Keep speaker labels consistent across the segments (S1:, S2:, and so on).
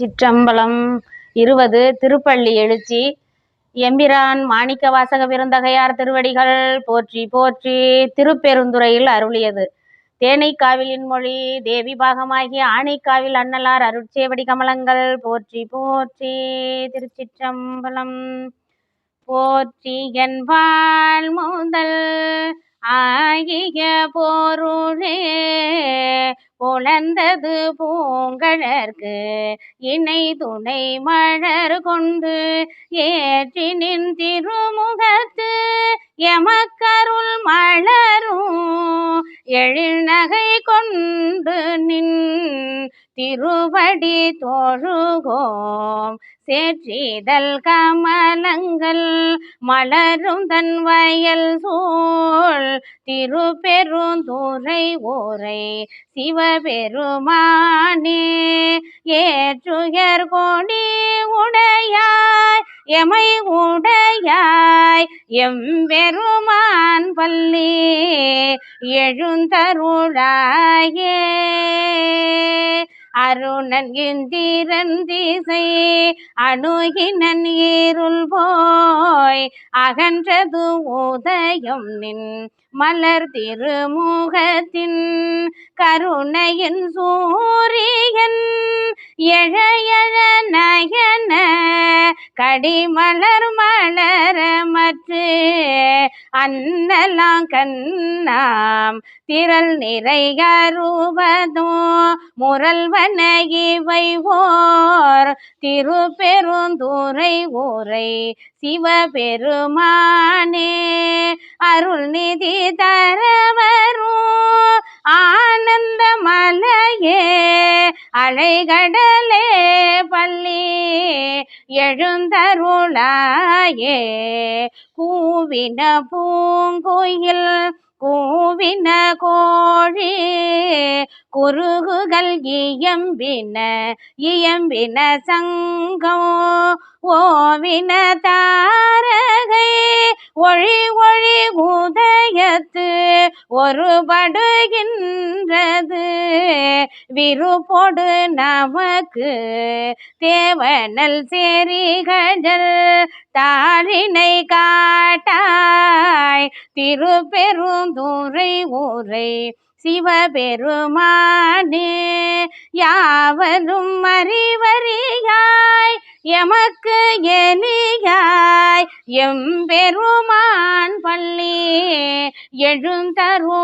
S1: சிற்றம்பலம் இருபது திருப்பள்ளி எழுச்சி. எம்பிரான் மாணிக்க வாசக விருந்தகையார் திருவடிகள் போற்றி போற்றி திருப்பெருந்துறையில் அருளியது. தேனைக்காவிலின் மொழி தேவி பாகமாகிய ஆணைக்காவில் அன்னலார் அருட்சேவடி கமலங்கள் போற்றி போற்றி திருச்சிற்றம்பலம் போற்றி. என்பால் முதல் ஆகிய பொருளே புலந்தது பூங்கழற்கு இணை துணை மலர் கொண்டு ஏற்றி நின் திருமுகத்து எமக்கருள் மலரும் எழில் நகை கொண்டு திருவடி தோழுகோம். சேற்றிதழ் கமலங்கள் மலரும் தன் வயல் சூழ். திருப்பெருந்துறை ஊரை சிவபெருமானே ஏற்றுயர் கொடி உடையாய் எமை உடையாய் எம்பெருமான் பள்ளி எழுந்தருளாயே. அருணன் இந்திரன் திசை அணுகினன் இருள் போய் அகன்றது உதயம் நின் மலர் திருமுகத்தின் கருணையின் சூரியன் எழ எழ நயன கடிமலர் மலர மற்று அன்னலாம் கண்ணாம் திரள் நிறைய ரூபதோ முரல்வ முரல்வன இவை ஓர் திருப்பெருந்துறை ஊரை சிவபெருமானே. அருள் நிதி தரவரும் ஆனந்த மலையே அலைகடலே பள்ளி எழுந்தருளாயே. கூவின பூங்குயில் கூவின கோழி குறுகுகள் இயம்பின இயம்பின சங்கம் ஓவின தாரகை ஒளி ஒளி உதயத்து ஒருபடுகின்றது விருப்போடு நமக்கு தேவனல் சேரி கஜல் தாளினை காட்டாய். திருப்பெருந்துறை ஊரை சிவபெருமானே யாவரும் அறிவறியாய் எமக்கு எலியாய் எம்பெருமான் பள்ளி எழுந்தருளாயே.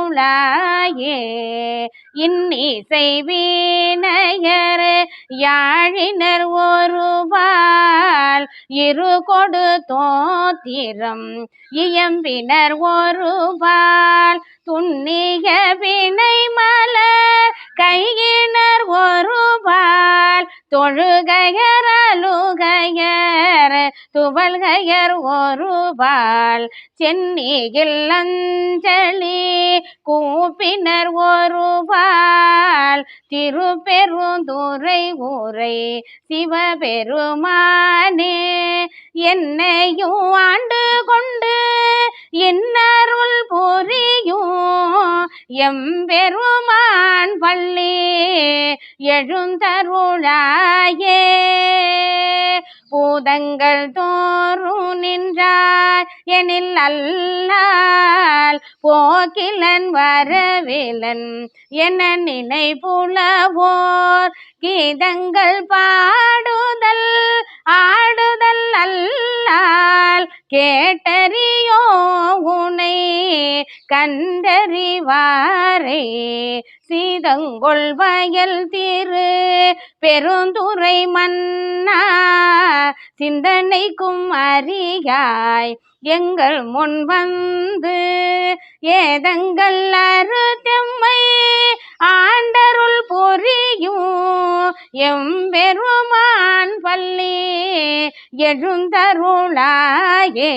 S1: இன்னிசை வீணையர் யாழினர் ஒருவாள் இரு கொடு தோத்திரம் இயம்பினர் ஒருவாள் துண்ணிய வினை மலர். கையினர் ஒருபால் தொழுகையர் அழுகையர். துவல்கையர் ஒருபால் சென்னியில் அஞ்சலி. கூப்பினர் ஒருபால் திருப்பெருந்துரை ஊரை. சிவபெருமானே என்னையும் ஆண்டு கொண்டு இன்னருள் புரியும். எம்பெருமான் பள்ளி எழுந்தருளாயே. பூதங்கள் தோறும் நின்று எனில் அல்லால் போக்கிலன் வரவிலன் என நினை புலவோர் கீதங்கள் பாடுதல் ஆடுதல் அல்லால் கேட்டறியோ கண்டறிவாரே. சீதங்கொள் வயல் திரு பெருந்துரை மன்னா சிந்தனைக்கும் அறியாய். எங்கள் முன் வந்து ஏதங்கள் அருத்தம்மை ஆ எம்பெருமான் பள்ளி எழுந்தருளாயே.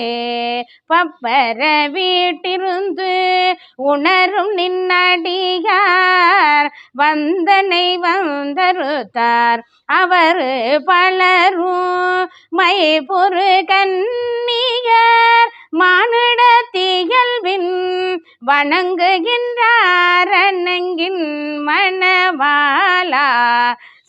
S1: பப்பர வீட்டிருந்து உணரும் நின்னடியார். வந்தனை வந்தருத்தார். அவர் பலரும் மைபொரு கன்னியர் மானிடத்தியல்பின் வணங்குகின்றார். அணங்கின் மணவாள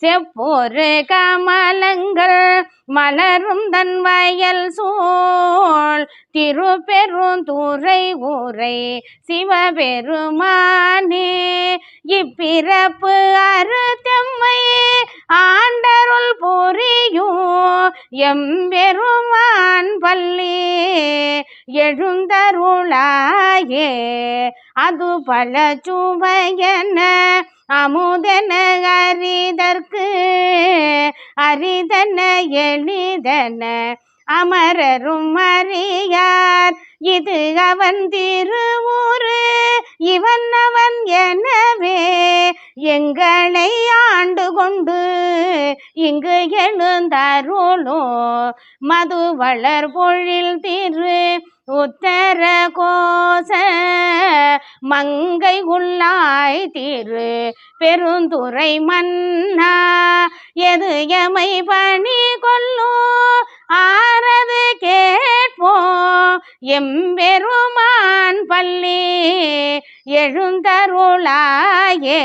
S1: செப்பொரு கமலங்கள் மலரும் தன் வயல் சூழ். திருப்பெருந்துறை ஊரை சிவபெருமானே இப்பிறப்பு அறுத்தம்மை ஆண்டருள் புரியும் எம்பெருமான் பள்ளி எழுந்தருளாயே அது பல சுவையன அமுதன அரிதற்கு அரிதன எளிதன அமரரும் அறியார். இது அவன் திருவுரு இவன் அவன் எனவே எங்களை ஆண்டு கொண்டு இங்கு எழுந்தருளோ. மது வளர் பொழில் திரு உத்தர கோச மங்கை உள்ளாய் திரு பெருந்துரை மன்னா. எது எமை பணி கொள்ளோ ஆறது கேட்போம் எம்பெருமான் பள்ளி எழுந்தருளாயே.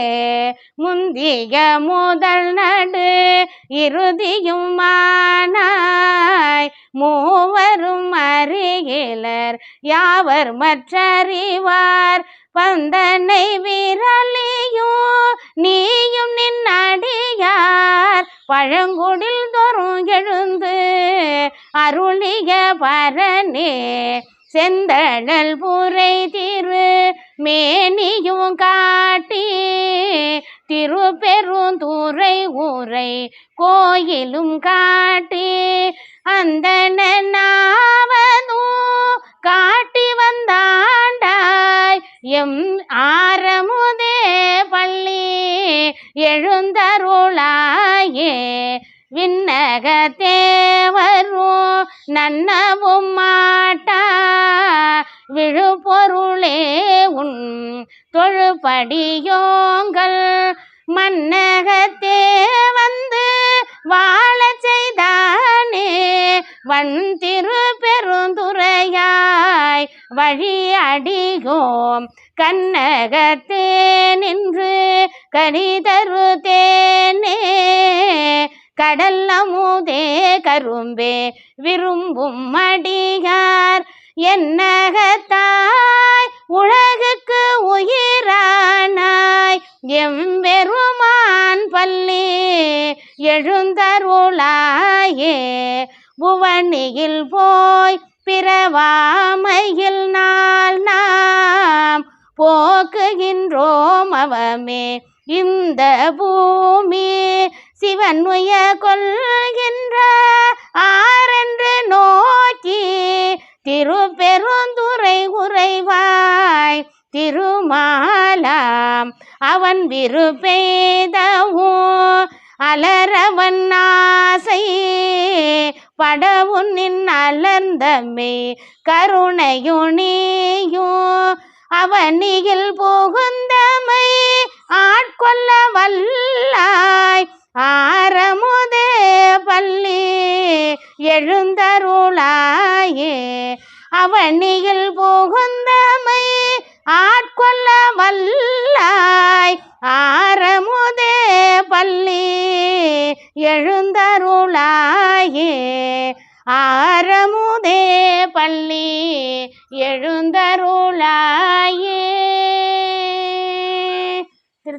S1: முந்திய முதல் நடு இறுதியுமானாய் மூவரும் அறிகிலர் யாவர் மற்றறிவார்? பந்தனை விரலியும் நீயும் நின்னடியார் பழங்குடில் தோறும் எழுந்து அருளிய பரனே செந்தழல் புரை திரு மேனியும் காட்டி திருப்பெருந்துறை ஊரை கோயிலும் காட்டி அந்த நாவதும் காட்டி வந்தார். எம் ஆரமுதே பள்ளி எழுந்தருளாயே. விண்ணக தேவரும் நன்னவும் மாட்டா. விழுப்பொருளே உன் தொழுபடியோங்கள். மன்னகத்தே வந்து கண்ணகத்தே நின்று கனிதரு தேனே. கடல் அமுதே கரும்பே விரும்பும் மடியார் என்னகத்தாய். உலகுக்கு உயிரானாய் எம்பெருமான் பள்ளி எழுந்தருளாயே. புவனியில் போய் பிறவாமையில் நான் சோமவமே. இந்த பூமி சிவன் உய கொள்கின்ற ஆரென்று நோக்கி திருப்பெருந்துரை உறைவாய் திருமாலாம். அவன் விருப்பெய்தவும் அலரவன் ஆசை படவுன்னின் அலர்ந்தமே கருணையுணியும் அவனியில் புகுந்த